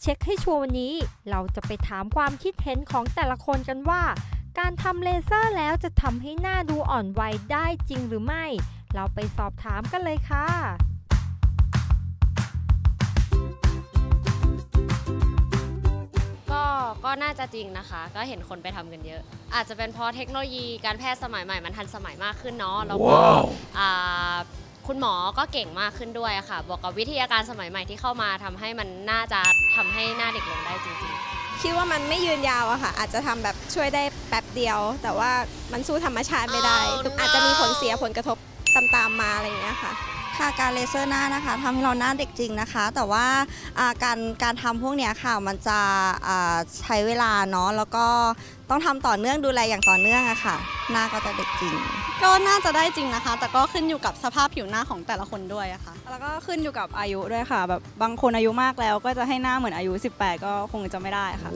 เช็คให้ชัวร์วันนี้ เราจะไปถามความคิดเห็นของแต่ละคนกันว่า การทำเลเซอร์แล้วจะทำให้หน้าดูอ่อนวัยได้จริงหรือไม่ เราไปสอบถามกันเลยค่ะก็ก็น่าจะจริงนะคะ ก็เห็นคนไปทำกันเยอะ อาจจะเป็นเพราะเทคโนโลยีการแพทย์สมัยใหม่มันทันสมัยมากขึ้นเนาะแล้วก็อ่า คุณหมอก็เก่งมากขึ้นด้วยอะค่ะ บวกกับวิทยาการสมัยใหม่ที่เข้ามาทำให้มันน่าจะทำให้หน้าเด็กลงได้จริงๆ คิดว่ามันไม่ยืนยาวอะค่ะ อาจจะทำแบบช่วยได้แป๊บเดียว แต่ว่ามันสู้ธรรมชาติไม่ได้ Oh, no. อาจจะมีผลเสียผลกระทบตามๆมาอะไรอย่างเงี้ยค่ะ ค่ะการเลเซอร์หน้านะคะทำให้เราหน้าเด็กจริงนะคะ แต่ว่าอ่าการการทำพวกเนี้ยค่ะมันจะอ่าใช้เวลาเนาะแล้วก็ต้องทำต่อเนื่องดูแลอย่างต่อเนื่องอะค่ะ หน้าก็จะเด็กจริง ก็น่าจะได้จริงนะคะ แต่ก็ขึ้นอยู่กับสภาพผิวหน้าของแต่ละคนด้วยอะค่ะ แล้วก็ขึ้นอยู่กับอายุด้วยค่ะแบบบางคนอายุมากแล้วก็จะให้หน้าเหมือนอายุ 18 ก็คงจะไม่ได้ค่ะ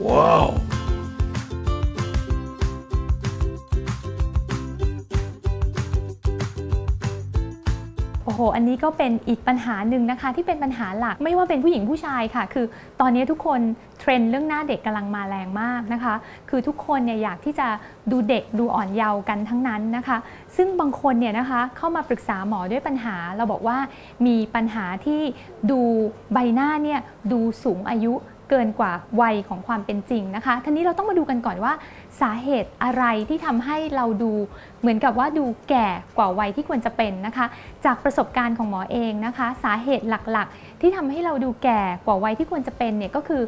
โอ้โห อันนี้ก็เป็นอีกปัญหาหนึ่งนะคะ ที่เป็นปัญหาหลักไม่ว่าเป็นผู้หญิงผู้ชายค่ะ คือตอนนี้ทุกคนเทรนด์เรื่องหน้าเด็กกำลังมาแรงมากนะคะ คือทุกคนเนี่ยอยากที่จะดูเด็กดูอ่อนเยาว์กันทั้งนั้นนะคะ ซึ่งบางคนเนี่ยนะคะเข้ามาปรึกษาหมอด้วยปัญหา เราบอกว่ามีปัญหาที่ดูใบหน้าเนี่ยดูสูงอายุ เกินกว่าวัยของความเป็นจริงนะคะทีนี้เราต้องมาดูกันก่อนว่า สาเหตุอะไรที่ทำให้เราดูเหมือนกับว่าดูแก่กว่าวัยที่ควรจะเป็นนะคะ จากประสบการณ์ของหมอเองนะคะ สาเหตุหลักๆ ที่ทำให้เราดูแก่กว่าวัยที่ควรจะเป็นเนี่ยก็คือ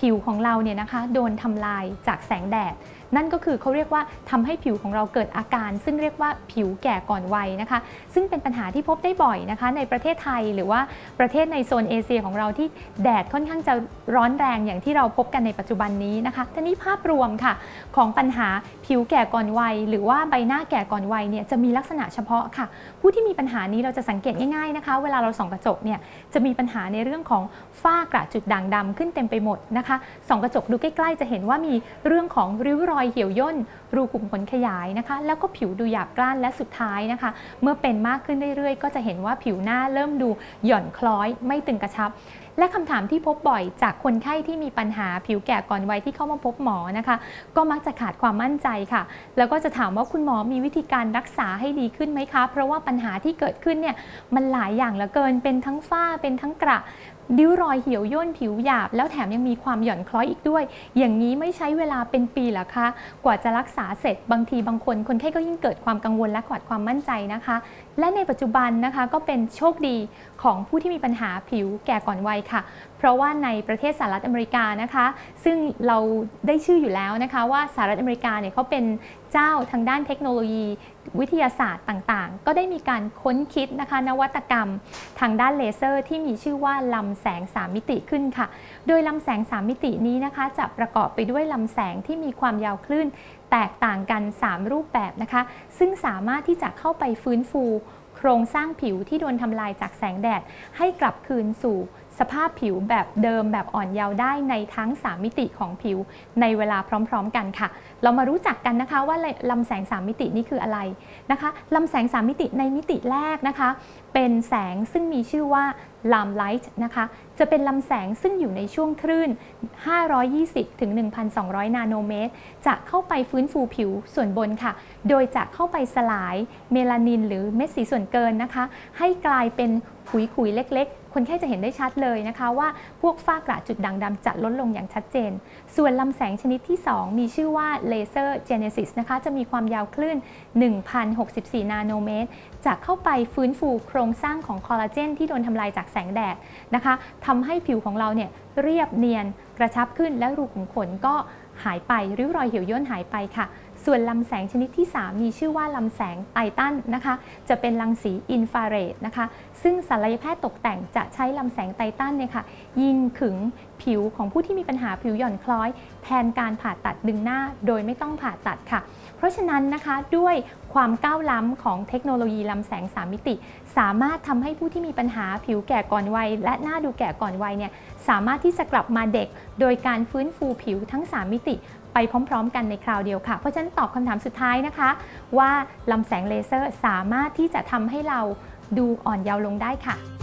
ผิวของเราเนี่ยนะคะโดนทำลายจากแสงแดด นั่นก็คือเขาเรียกว่าทำให้ผิวของเราเกิดอาการ ซึ่งเรียกว่าผิวแก่ก่อนวัยนะคะ ซึ่งเป็นปัญหาที่พบได้บ่อยนะคะ ในประเทศไทยหรือว่าประเทศในโซนเอเชียของเราที่แดดค่อนข้างจะร้อนแรงอย่างที่เราพบกันในปัจจุบันนี้นะคะทีนี้ภาพรวมค่ะของปัญหาผิวแก่ก่อนวัย หรือว่าใบหน้าแก่ก่อนวัยเนี่ยจะมีลักษณะเฉพาะค่ะ ผู้ที่มีปัญหานี้เราจะสังเกตง่ายๆนะคะ เวลาเราส่องกระจกเนี่ยจะมีปัญหาในเรื่องของฝ้ากระจุดด่างดำขึ้นเต็มไปหมดนะคะส่องกระจกดูใกล้ๆ จะเห็นว่ามีเรื่องของริ้วรอยเหี่ยวย่น รูขุมขนขยายนะคะ แล้วก็ผิวดูหยาบกร้านและสุดท้ายนะคะ เมื่อเป็นมากขึ้นเรื่อยๆ ก็จะเห็นว่าผิวหน้าเริ่มดูหย่อนคล้อยไม่ตึงกระชับ และคำถามที่พบบ่อยจากคนไข้ที่มีปัญหาผิวแก่ก่อนวัยที่เข้ามาพบหมอนะคะ ก็มักจะขาดความมั่นใจค่ะ แล้วก็จะถามว่าคุณหมอมีวิธีการรักษาให้ดีขึ้นไหมคะ เพราะว่าปัญหาที่เกิดขึ้นเนี่ยมันหลายอย่างเหลือเกินเป็นทั้งฝ้าเป็นทั้งกระริ้วรอยเหี่ยวย่นผิวหยาบ แล้วแถมยังมีความหย่อนคล้อยอีกด้วย อย่างนี้ไม่ใช้เวลาเป็นปีหรอคะ กว่าจะรักษาเสร็จบางทีบางคน คนไข้ก็ยิ่งเกิดความกังวลและขาดความมั่นใจนะคะ และในปัจจุบันนะคะก็เป็นโชคดีของผู้ที่มีปัญหาผิวแก่ก่อนวัยค่ะ เพราะว่าในประเทศสหรัฐอเมริกานะคะ ซึ่งเราได้ชื่ออยู่แล้วนะคะว่าสหรัฐอเมริกาเนี่ยเขาเป็นเจ้าทางด้านเทคโนโลยีวิทยาศาสตร์ต่างๆ ก็ได้มีการค้นคิดนะคะ นวัตกรรมทางด้านเลเซอร์ ที่มีชื่อว่าลำแสง 3 มิติขึ้นค่ะ โดยลำแสง 3 มิตินี้นะคะ จะประกอบไปด้วยลำแสงที่มีความยาวคลื่น แตกต่างกัน 3 รูปแบบนะคะ ซึ่งสามารถที่จะเข้าไปฟื้นฟู โครงสร้างผิวที่โดนทำลายจากแสงแดดให้กลับคืนสู่สภาพผิวแบบเดิมแบบอ่อนเยาว์ได้ในทั้ง 3 มิติของผิวในเวลาพร้อม ๆ กันค่ะ เรามารู้จักกันนะคะว่าลำแสง 3 มิตินี้คืออะไรนะคะลำแสง 3 มิติในมิติแรกนะคะ เป็นแสงซึ่งมีชื่อว่าลำไลท์นะคะจะเป็นลำแสงซึ่งอยู่ในช่วงคลื่น 520 ถึง 1,200 นาโนเมตร จะเข้าไปฟื้นฟูผิวส่วนบนค่ะ โดยจะเข้าไปสลายเมลานินหรือเม็ดสีส่วนเกินนะคะ ให้กลายเป็นขุยๆเล็กๆคนไข้จะเห็นได้ชัดเลยนะคะว่าพวกฝ้ากระจุดด่างดำจะลดลงอย่างชัดเจน ส่วนลำแสงชนิดที่ 2 มีชื่อว่าเลเซอร์เจเนซิสนะคะจะมีความยาวคลื่น 1,064 นาโนเมตร จะเข้าไปฟื้นฟูโครงสร้างของคอลลาเจนที่โดนทำลายจากแสงแดดนะคะทำให้ผิวของเราเนี่ยเรียบเนียนกระชับขึ้นและรูขุมขนก็หายไปริ้วรอยเหี่ยวย่นหายไปค่ะ ส่วนลำแสงชนิดที่ 3 มีชื่อว่าลำแสงไททันนะคะ จะเป็นรังสีอินฟราเรดนะคะ ซึ่งศัลยแพทย์ตกแต่งจะใช้ลำแสงไททันเนี่ยค่ะ ยิงขึงผิวของผู้ที่มีปัญหาผิวหย่อนคล้อย แทนการผ่าตัดดึงหน้าโดยไม่ต้องผ่าตัดค่ะ เพราะฉะนั้นนะคะด้วยความก้าวล้ำของเทคโนโลยีลำแสง3มิติ สามารถทำให้ผู้ที่มีปัญหาผิวแก่ก่อนวัย และหน้าดูแก่ก่อนวัยเนี่ยสามารถที่จะกลับมาเด็ก โดยการฟื้นฟูผิวทั้ง 3 มิติ ไปพร้อม ๆ กันในคราวเดียวค่ะ เพราะฉะนั้นตอบคำถามสุดท้ายนะคะ ว่าลำแสงเลเซอร์สามารถที่จะทำให้เราดูอ่อนเยาว์ลงได้ค่ะ